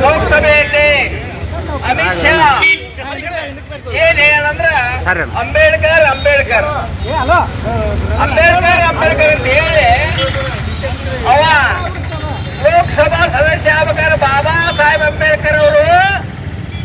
ಲೋಕಸಭೆಯಲ್ಲಿ ಅಮಿತ್ ಶಾ ಏನ್ ಹೇಳಂದ್ರ ಸರ್. ಅಂಬೇಡ್ಕರ್ ಅಂಬೇಡ್ಕರ್ ಅಂಬೇಡ್ಕರ್ ಅಂಬೇಡ್ಕರ್ ಅಂತ ಹೇಳಿ ಅವ ಲೋಕಸಭಾ ಸದಸ್ಯ ಆಗ್ಬೇಕಾದ್ರೆ ಬಾಬಾ ಸಾಹೇಬ್ ಅಂಬೇಡ್ಕರ್ ಅವರು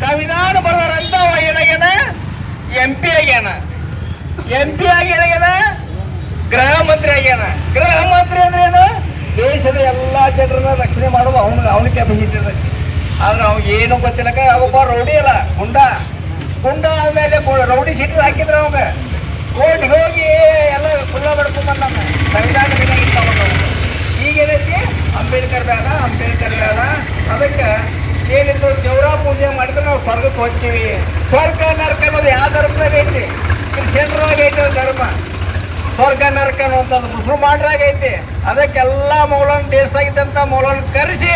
ಸಂವಿಧಾನ ಬರೋರಂತ ಅವ ಏನಾಗ್ಯಾನ ಎಂ ಪಿ ಆಗ್ಯಾನ ಎಂ ಪಿ ಆಗಿ ಏನಾಗ್ಯಾನ ಗೃಹ ಮಂತ್ರಿ ಆಗ್ಯಾನ ಗೃಹ ಮಂತ್ರಿ ಅಂದ್ರೆ ಏನು ದೇಶದ ಎಲ್ಲಾ ಜನರನ್ನ ರಕ್ಷಣೆ ಮಾಡೋದು ಅವನ ಕೆಪಾಸಿಟಿ ಇರ್ತೈತಿ ಆದ್ರೆ ಅವ್ನು ಏನು ಗೊತ್ತಿಲ್ಲಕ ಅವಪ್ಪ ರೌಡಿ ಅಲ್ಲ, ಗುಂಡ. ಗುಂಡ ಆದ್ಮೇಲೆ ರೌಡಿ ಸೀಟರ್ ಹಾಕಿದ್ರೆ ಅವಾಗ. ಕೋರ್ಟ್ಗೆ ಹೋಗಿ ಎಲ್ಲ ಕುಲ್ಲ ಬಡ್ಕೊಂಬಂದ ಸಂವಿಧಾನ. ಈಗ ಏನೈತಿ? ಅಂಬೇಡ್ಕರ್ ಬೇಡ ಅಂಬೇಡ್ಕರ್ ಬೇಡ ಅದಕ್ಕೆ ಏನಿದ್ರು ದೇವರ ಪೂಜೆ ಮಾಡಿದ್ರೆ ನಾವು ಸ್ವರ್ಗಕ್ಕೆ ಹೋಗ್ತೀವಿ. ಸ್ವರ್ಗ ನರ್ಕ ಅನ್ನೋದು ಯಾವ ಧರ್ಮದಾಗ ಐತಿ? ಐತಿ ಧರ್ಮ. ಸ್ವರ್ಗ ನರಕ ಅನ್ನುವಂಥದ್ದು ಮುಸ್ಲಿಂ ಮಾಡ್ರಾಗೈತಿ ಅದಕ್ಕೆಲ್ಲ ಮೌಲನ್ ದೇಶದಾಗಿದ್ದಂಥ ಮೌಲನ್ ಕರೆಸಿ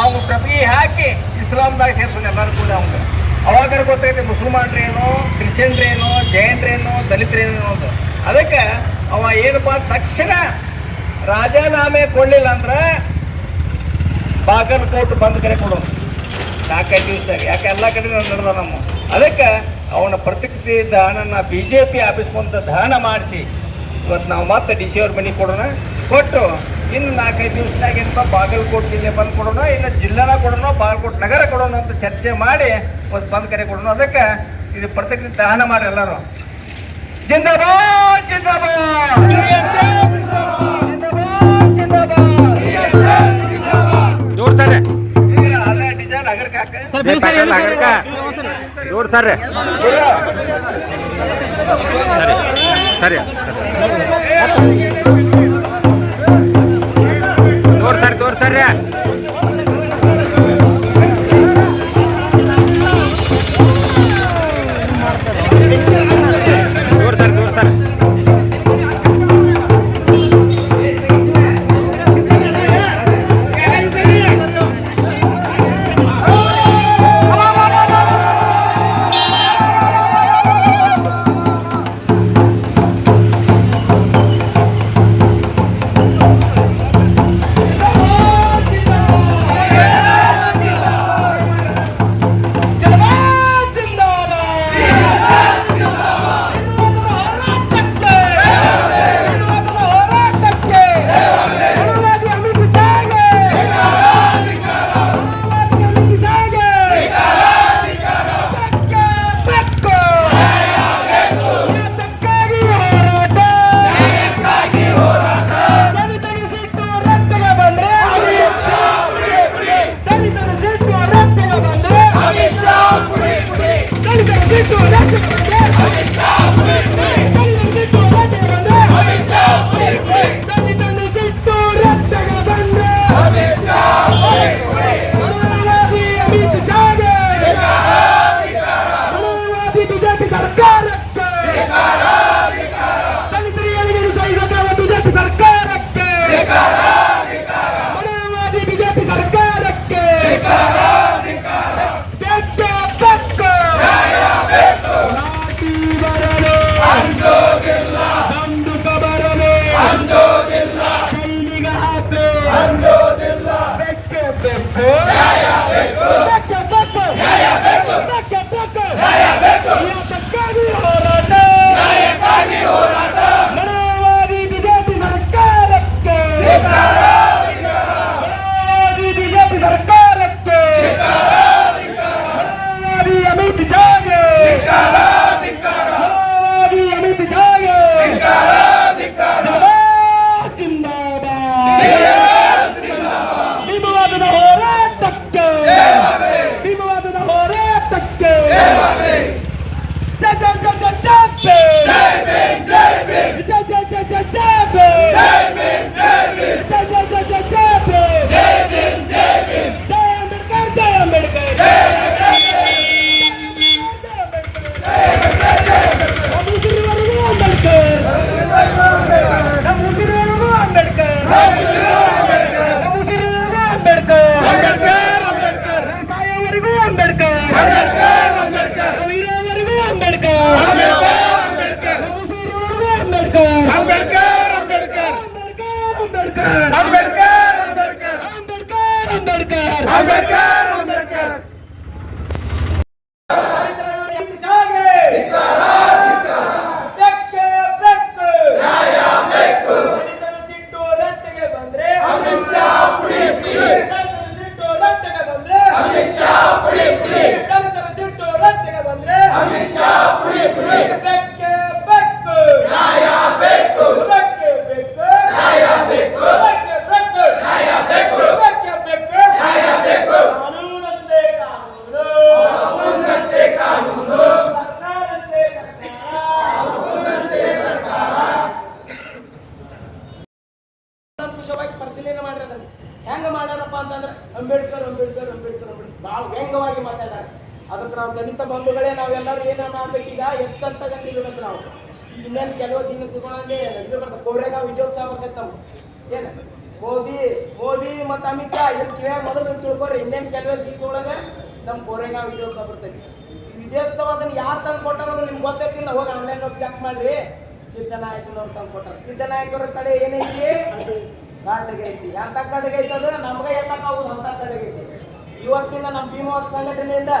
ಅವ್ನು ಪ್ರತಿ ಹಾಕಿ ಇಸ್ಲಾಂದಾಗ ಸೇರಿಸೋಣ ಎಲ್ಲರೂ ಕೂಡ ಅವ್ನು ಅವಾಗ ಗೊತ್ತೈತಿ ಮುಸಲ್ಮಾನ್ರೇನು ಕ್ರಿಶ್ಚಿಯನ್ರೇನು ಜೈನ್ರೇನು ದಲಿತರೇನು ಅನ್ನೋದು. ಅದಕ್ಕೆ ಅವ ಏನಪ್ಪ ತಕ್ಷಣ ರಾಜೀನಾಮೆ ಕೊಡಲಿಲ್ಲ ಅಂದ್ರೆ ಬಾಗಲಕೋಟೆ ಬಂದ್ ಕರೆ ಕೊಡೋನು ನಾಲ್ಕೈದು ದಿವಸ ಯಾಕೆ ಎಲ್ಲ ಕಡೆ ನಡೆದ ನಮ್ಮ. ಅದಕ್ಕೆ ಅವನ ಪ್ರತಿಕೃತಿ ದಾನನ ಬಿ ಜೆ ಪಿ ಆಫೀಸ್ ದಾನ ಮಾಡಿಸಿ ಇವತ್ತು ನಾವು ಮತ್ತೆ ಡಿ ಸಿ ಅವ್ರ ಮನೆಗೆ ಕೊಡೋಣ. ಕೊಟ್ಟು ಇನ್ನು ನಾಲ್ಕೈದು ದಿವಸದಾಗ ಏನಪ್ಪ ಬಾಗಲಕೋಟೆ ಜಿಲ್ಲೆ ಬಂದ್ ಕೊಡೋಣ ಇನ್ನು ಜಿಲ್ಲೆನ ಕೊಡೋಣ ಬಾಗಲಕೋಟೆ ನಗರ ಕೊಡೋಣ ಅಂತ ಚರ್ಚೆ ಮಾಡಿ ಒಂದು ಬಂದ್ ಕರೆ ಕೊಡೋಣ. ಅದಕ್ಕೆ ಇದು ಪ್ರತಿಕ್ರಿಯೆ ದಹನ ಮಾಡಿ ಎಲ್ಲರೂ. ಜಿಂದಾಬಾದ್ ಜಿಂದಾಬಾದ್! ಜಿಂದಾಬಾದ್ ಜಿಂದಾಬಾದ್! ದೂರ ಸರ್ ದೂರ ಸರ್. ಸರಿ ಸರ್. ತೋರ್ಸರಿ ತೋರ್ಸರ್ರಿ ಅಂಬೇಡ್ಕರ್ ಅಂಬೇಡ್ಕರ್ ಅಂಬೇಡ್ಕರ್ ಅಂಬೇಡ್ಕರ್. ಭಾಳ ವ್ಯಂಗ್ಯವಾಗಿ ಮಾತಾಡ್ಯಾರ ಅದಕ್ಕೆ ನಾವು ದಲಿತ ಬಂಧುಗಳೇ ನಾವೆಲ್ಲರೂ ಏನ ಮಾಡ್ಬೇಕೀಗ? ಎಚ್ಚಂತ ಗಂಟಿರ್ಬೇಕು ನಾವು. ಇನ್ನೇನು ಕೆಲವು ದಿನ ಇದು ಬರ್ತದೆ ಕೋರೆಗಾಂವ್ ವಿಜಯೋತ್ಸವ ಏನು? ಮೋದಿ ಮೋದಿ ಮತ್ತು ಅಮಿತ್ ಶಾ ಇದಕ್ಕೆ ಮೊದಲು ತಿಳ್ಕೊರಿ ಇನ್ನೇನು ಕೆಲವೇ ದಿವಸ ಒಳಗೆ ನಮ್ಮ ಕೋರೆಗಾವ್ ವಿಜಯೋತ್ಸವ ಬರ್ತೈತಿ. ವಿಜಯೋತ್ಸವ ಅದನ್ನ ಯಾರು ತಂದು ಕೊಟ್ಟಾರ ನಿಮ್ಗೆ ಗೊತ್ತೈತಿಲ್ಲ ಹೋಗಿ ಆನ್ಲೈನ್ ಚೆಕ್ ಮಾಡ್ರಿ. ಸಿದ್ದನಾಯಕನವ್ರು ತಂದು ಕೊಟ್ಟಾರ. ಸಿದ್ದನಾಯಕರ ಕಡೆ ಏನೈತಿ ಕಾಟಿಗೆ ಐತಿ. ಎಂತ ಕಡೆಗೆ ಐತದ? ನಮ್ಗೆ ಎತ್ತಕ್ಕಾಗುದು ಅಂತ ಕಡೆಗೆ ಐತಿ. ಇವತ್ತಿನ ನಮ್ಮ ಭೀಮವರ ಸಂಘಟನೆಯಿಂದ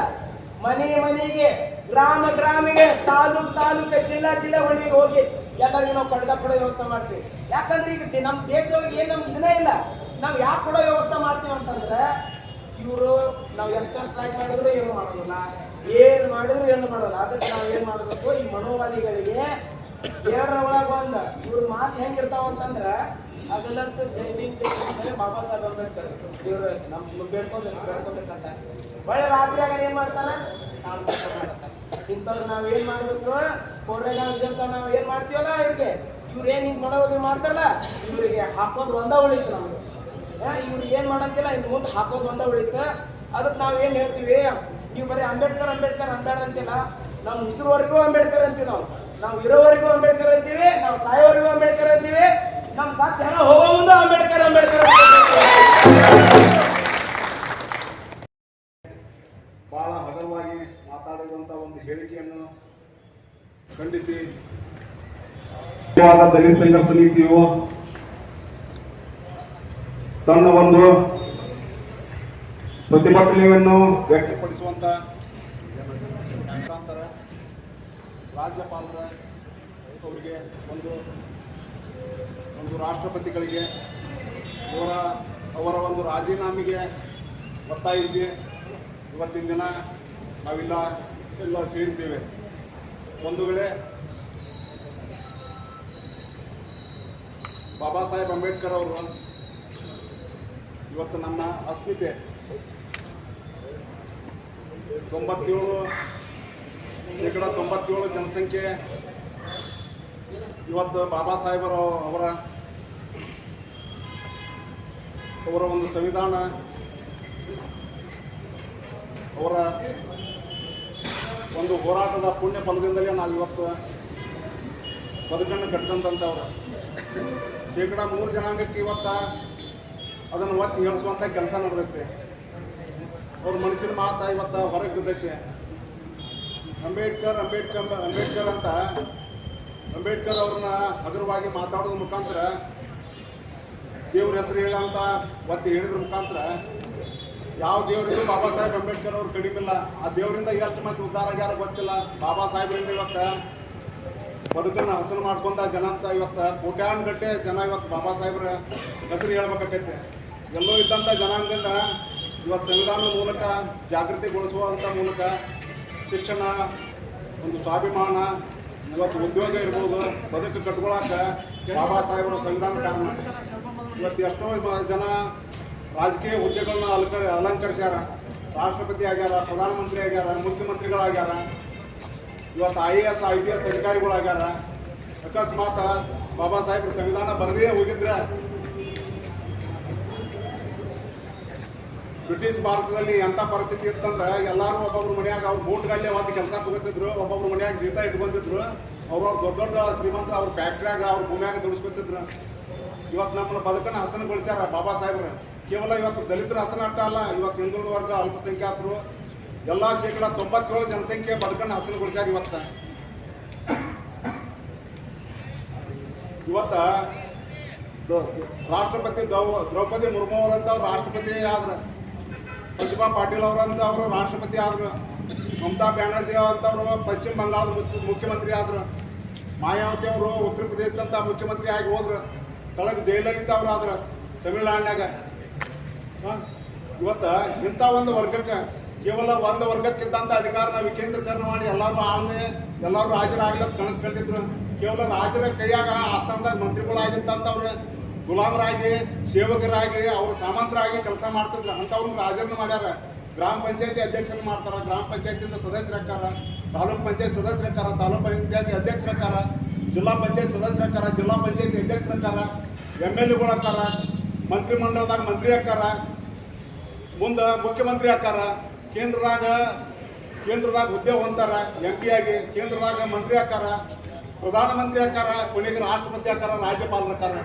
ಮನೆ ಮನೆಗೆ, ಗ್ರಾಮ ಗ್ರಾಮಿಗೆ ತಾಲೂಕ್ ತಾಲೂಕು, ಜಿಲ್ಲಾ ಜಿಲ್ಲಾ ಮನೆಗೆ ಹೋಗಿ ಎಲ್ಲರಿಗೂ ನಾವು ಕಡ್ಗ ಕೊಡೋ ವ್ಯವಸ್ಥೆ ಮಾಡ್ತೀವಿ. ಯಾಕಂದ್ರೆ ಈಗ ನಮ್ಮ ದೇಶದೊಳಗೆ ಏನು ನಮ್ಗೆ ದಿನ ಇಲ್ಲ. ನಾವು ಯಾಕೆ ಕೊಡೋ ವ್ಯವಸ್ಥೆ ಮಾಡ್ತೀವಿ ಅಂತಂದ್ರೆ, ಇವರು ನಾವು ಎಷ್ಟು ಸ್ಟ್ರೈಕ್ ಮಾಡಿದ್ರು ಏನು ಮಾಡೋದಿಲ್ಲ. ಏನು ಮಾಡಿದ್ರು ಏನು ಮಾಡೋಲ್ಲ ಅದಕ್ಕೆ ನಾವು ಏನು ಮಾಡಬೇಕು? ಈ ಮನೋವಾದಿಗಳಿಗೆ ದೇವರ ಒಳಗೆ ಬಂದ. ಇವ್ರ ಮಾತು ಹೆಂಗಿರ್ತಾವ ಅದೆಲ್ಲಂತೂ ಜೈ ಭೀಮ್ ಜೈ ಬಾಬಾ ಸಾಹೇಬ್ ಅಂಬೇಡ್ಕರ್. ರಾತ್ರಿಯಾಗ ನಮ್ಮ ಬೇಡ್ಕೊಂಡು ಬೇಡ್ಕೊಬೇಕಂತ. ಒಳ್ಳೆ ರಾತ್ರಿ ಆಗ ಏನು ಮಾಡ್ತಾರ? ಇಂಥವ್ರು ನಾವು ಏನು ಮಾಡ್ಬೇಕು? ವಿಜಯೋತ್ಸವ ನಾವು ಏನು ಮಾಡ್ತೀವಲ್ಲ ಇವ್ರಿಗೆ? ಇವ್ರು ಏನು ಹಿಂಗೆ ಮಾಡೋದು ಮಾಡ್ತಾರಲ್ಲ, ಇವರಿಗೆ ಹಾಕೋದು ಒಂದ ಉಳಿತು ನಮ್ಗೆ ಇವ್ರು ಏನ್ ಮಾಡಂತಿಲ್ಲ ಇನ್ನು ಮುಂದೆ ಹಾಕೋದು ಒಂದ ಉಳಿತು. ಅದಕ್ಕೆ ನಾವು ಏನ್ ಹೇಳ್ತೀವಿ? ನೀವು ಬರೀ ಅಂಬೇಡ್ಕರ್ ಅಂಬೇಡ್ಕರ್ ಅಂಬೇಡ ಅಂತಿಲ್ಲ ಉಸಿರುವರೆಗೂ ಅಂಬೇಡ್ಕರ್ ಅಂತೀವಿ ನಾವು. ನಾವು ಇರೋವರೆಗೂ ಅಂಬೇಡ್ಕರ್ ಅಂತೀವಿ, ನಾವು ಸಾಯೋವರೆಗೂ ಅಂಬೇಡ್ಕರ್ ಅಂತೀವಿ. ನಮ್ಮ ಜನ ಹೋಗೋ ಮುಂದೆ ಅಂಬೇಡ್ಕರ್ ಅಂಬೇಡ್ಕರ್ ಬಹಳ ಹಗರವಾಗಿ ಮಾತಾಡಿದಂತ ಒಂದು ಹೇಳಿಕೆಯನ್ನು ಖಂಡಿಸಿ. ದಲಿತ ಸಂಘರ್ಷ ನೀತಿಯು ತನ್ನ ಒಂದು ಪ್ರತಿಭಟನೆಯನ್ನು ವ್ಯಕ್ತಪಡಿಸುವಂತ ಮುಖಾಂತರ ರಾಜ್ಯಪಾಲರ ಅವರಿಗೆ ಒಂದು ಒಂದು ರಾಷ್ಟ್ರಪತಿಗಳಿಗೆ ಅವರ ಅವರ ಒಂದು ರಾಜೀನಾಮೆಗೆ ಒತ್ತಾಯಿಸಿ ಇವತ್ತಿನ ದಿನ ನಾವೆಲ್ಲ ಎಲ್ಲ ಸೇರಿದ್ದೇವೆ. ಒಂದು ವೇಳೆ ಬಾಬಾ ಸಾಹೇಬ್ ಅಂಬೇಡ್ಕರ್ ಅವರು ಇವತ್ತು ನಮ್ಮ ಅಸ್ಮಿತೆ ತೊಂಬತ್ತೇಳು ಶೇಕಡ ತೊಂಬತ್ತೇಳು ಜನಸಂಖ್ಯೆ ಇವತ್ತು ಬಾಬಾ ಸಾಹೇಬರ ಅವರ ಅವರ ಒಂದು ಸಂವಿಧಾನ, ಅವರ ಒಂದು ಹೋರಾಟದ ಪುಣ್ಯ ಫಲದಿಂದಲೇ ನಾವು ಇವತ್ತು ಬದುಕನ್ನು ಕಟ್ಟಂತಂಥವ್ರು ಶೇಕಡ ಮೂರು ಜನಾಂಗಕ್ಕೆ ಇವತ್ತ ಅದನ್ನು ಒತ್ತಿ ಹೇಳಿಸುವಂಥ ಕೆಲಸ ನಡೆದೈತೆ. ಅವ್ರ ಮನಸ್ಸಿನ ಮಾತು ಇವತ್ತು ಹೊರಗೆ ಬಿದ್ದೈತೆ. ಅಂಬೇಡ್ಕರ್ ಅಂಬೇಡ್ಕರ್ ಅಂಬೇಡ್ಕರ್ ಅಂತ ಅಂಬೇಡ್ಕರ್ ಅವ್ರನ್ನ ಹಗುರವಾಗಿ ಮಾತಾಡೋದ್ರ ಮುಖಾಂತರ, ದೇವ್ರ ಹೆಸರು ಹೇಳ ಅಂತ ಒತ್ತಿ ಹೇಳಿದ್ರ ಮುಖಾಂತರ, ಯಾವ ದೇವರಿಗೂ ಬಾಬಾ ಸಾಹೇಬ್ ಅಂಬೇಡ್ಕರ್ ಅವ್ರು ಕಡಿಮಿಲ್ಲ. ಆ ದೇವರಿಂದ ಎಷ್ಟು ಮಂದಿ ಉದ್ಧಾರ ಆಗ್ಯಾರ ಗೊತ್ತಿಲ್ಲ. ಬಾಬಾ ಸಾಹೇಬ್ರಿಂದ ಇವತ್ತು ಬದುಕನ್ನು ಹಸನು ಮಾಡ್ಕೊಂಡ ಜನ ಅಂತ ಇವತ್ತು ಕೋಟ್ಯಾನ್ ಗಟ್ಟೆ ಜನ ಇವತ್ತು ಬಾಬಾ ಸಾಹೇಬ್ರ ಹೆಸರು ಹೇಳ್ಬೇಕಾಗೈತೆ ಎಲ್ಲೋ ಇದ್ದಂಥ ಜನಾಂಗದಿಂದ ಇವತ್ತು ಸಂವಿಧಾನದ ಮೂಲಕ ಜಾಗೃತಿಗೊಳಿಸುವಂಥ ಮೂಲಕ ಶಿಕ್ಷಣ, ಒಂದು ಸ್ವಾಭಿಮಾನ ಇವತ್ತು ಉದ್ಯೋಗ ಇರ್ಬೋದು, ಬದುಕು ಕಟ್ಕೊಳಕ ಬಾಬಾ ಸಾಹೇಬರ ಸಂವಿಧಾನ ಕಾರಣ ಇವತ್ತು ಎಷ್ಟೋ ಜನ ರಾಜಕೀಯ ಹುದ್ದೆಗಳನ್ನ ಅಲಂಕ ಅಲಂಕರಿಸ್ಯಾರ. ರಾಷ್ಟ್ರಪತಿ ಆಗ್ಯಾರ, ಪ್ರಧಾನಮಂತ್ರಿ ಆಗ್ಯಾರ, ಮುಖ್ಯಮಂತ್ರಿಗಳಾಗ್ಯಾರ. ಇವತ್ತು I A S I P S ಅಧಿಕಾರಿಗಳಾಗ್ಯಾರ. ಅಕಸ್ಮಾತ್ ಬಾಬಾ ಸಾಹೇಬ್ರ ಸಂವಿಧಾನ ಬರದೇ ಹೋಗಿದ್ರೆ ಬ್ರಿಟಿಷ್ ಭಾರತದಲ್ಲಿ ಎಂಥ ಪರಿಸ್ಥಿತಿ ಇತ್ತಂದ್ರೆ ಎಲ್ಲರೂ ಒಬ್ಬೊಬ್ರು ಮನೆಯಾಗ ಅವ್ರು ಬೋಟ್ಗಲ್ಲೇ ಒಂದು ಕೆಲಸ ತಗೋತಿದ್ರು, ಒಬ್ಬೊಬ್ರು ಮನೆಯಾಗ ಜೀತ ಇಟ್ಕೊಂತಿದ್ರು ಅವ್ರವ್ರ ದೊಡ್ಡ ದೊಡ್ಡ ಶ್ರೀಮಂತ ಅವ್ರ ಫ್ಯಾಕ್ಟ್ರಿಯಾಗ ಅವ್ರ ಭೂಮಿಯಾಗ ದುಡಿಸ್ಕೊತಿದ್ರು. ಇವತ್ತು ನಮ್ಮ ಬದುಕನ್ನು ಹಸನಗೊಳಿಸ್ಯಾರ ಬಾಬಾ ಸಾಹೇಬ್ರು. ಕೇವಲ ಇವತ್ತು ದಲಿತರ ಹಸನ ಅಟ್ಟ ಅಲ್ಲ ಇವತ್ತು ಹಿಂದುಳಿದ ವರ್ಗ ಅಲ್ಪಸಂಖ್ಯಾತರು. ಎಲ್ಲ ಶೇಕಡ ತೊಂಬತ್ತೇಳು ಜನಸಂಖ್ಯೆ ಬದುಕನ್ನು ಹಸನಗೊಳಿಸ್ಯಾರ ಇವತ್ತು. ಇವತ್ತ ರಾಷ್ಟ್ರಪತಿ ದ್ರೌ, ದ್ರೌಪದಿ ಮುರ್ಮು ಅವರಂತ ಅವ್ರು ರಾಷ್ಟ್ರಪತಿ ಆದ್ರ ಪ್ರತಿಭಾ ಪಾಟೀಲ್ ಅವರಂತ ಅವರು ರಾಷ್ಟ್ರಪತಿ ಆದ್ರು, ಮಮತಾ ಬ್ಯಾನರ್ಜಿ ಅಂತವರು ಪಶ್ಚಿಮ ಬಂಗಾಳದ ಮುಖ್ಯ- ಮುಖ್ಯಮಂತ್ರಿ ಆದರು, ಮಾಯಾವತಿ ಅವರು ಉತ್ತರ ಪ್ರದೇಶದಂತ ಮುಖ್ಯಮಂತ್ರಿ ಆಗಿ ಹೋದ್ರು, ತಳಗ ಜೈಲಲ್ಲಿದ್ದ ಅವ್ರು ಆದ್ರ ತಮಿಳ್ನಾಡಿನಾಗ. ಇವತ್ತು ಇಂಥ ಒಂದು ವರ್ಗಕ್ಕೆ, ಕೇವಲ ಒಂದು ವರ್ಗಕ್ಕಿದ್ದಂಥ ಅಧಿಕಾರನ ವಿಕೇಂದ್ರೀಕರಣ ಮಾಡಿ ಎಲ್ಲರೂ ಎಲ್ಲರೂ ರಾಜರಾಗ್ಲಂತ ಕನಸು ಕಂಡಿದ್ರು ಕೇವಲ ರಾಜರ ಕೈಯಾಗ ಆಸ್ಥಾನದಾಗ ಮಂತ್ರಿಗಳಾಗಿದ್ದಂಥವ್ರು ಗುಲಾಮರಾಗಿ ಸೇವಕರಾಗಿ ಅವರು ಸಾಮಂತರಾಗಿ ಕೆಲಸ ಮಾಡ್ತಿದ್ರು. ಅಂಥವ್ರನ್ನ ರಾಜರನ್ನ ಮಾಡ್ಯಾರ. ಗ್ರಾಮ ಪಂಚಾಯತಿ ಅಧ್ಯಕ್ಷನ ಮಾಡ್ತಾರ, ಗ್ರಾಮ ಪಂಚಾಯತಿಯಿಂದ ಸದಸ್ಯರಕ್ಕಾರ ತಾಲೂಕ್ ಪಂಚಾಯತ್ ಸದಸ್ಯರಕ್ಕಾರ ತಾಲೂಕ್ ಪಂಚಾಯತಿ ಅಧ್ಯಕ್ಷರಕ್ಕಾರ ಜಿಲ್ಲಾ ಪಂಚಾಯತ್ ಸದಸ್ಯರಕ್ಕಾರ ಜಿಲ್ಲಾ ಪಂಚಾಯತಿ ಅಧ್ಯಕ್ಷರಕ್ಕಾರ ಎಂ ಎಲ್ ಎಗಳು ಮಂತ್ರಿ ಮಂತ್ರಿಮಂಡಲದಾಗ ಮಂತ್ರಿ ಹಾಕಾರ ಮುಂದೆ ಮುಖ್ಯಮಂತ್ರಿ ಹಾಕಾರ ಕೇಂದ್ರದಾಗ ಕೇಂದ್ರದಾಗ ಹುದ್ದೆ ಹೊಂತಾರ ಎಂ ಪಿ ಆಗಿ, ಕೇಂದ್ರದಾಗ ಮಂತ್ರಿ ಹಾಕಾರ ಪ್ರಧಾನಮಂತ್ರಿ ಹಾಕಾರ ಕೊನೆಗೆ ರಾಷ್ಟ್ರಪತಿ ಹಾಕಾರ ರಾಜ್ಯಪಾಲರ ಹಾಕಾರ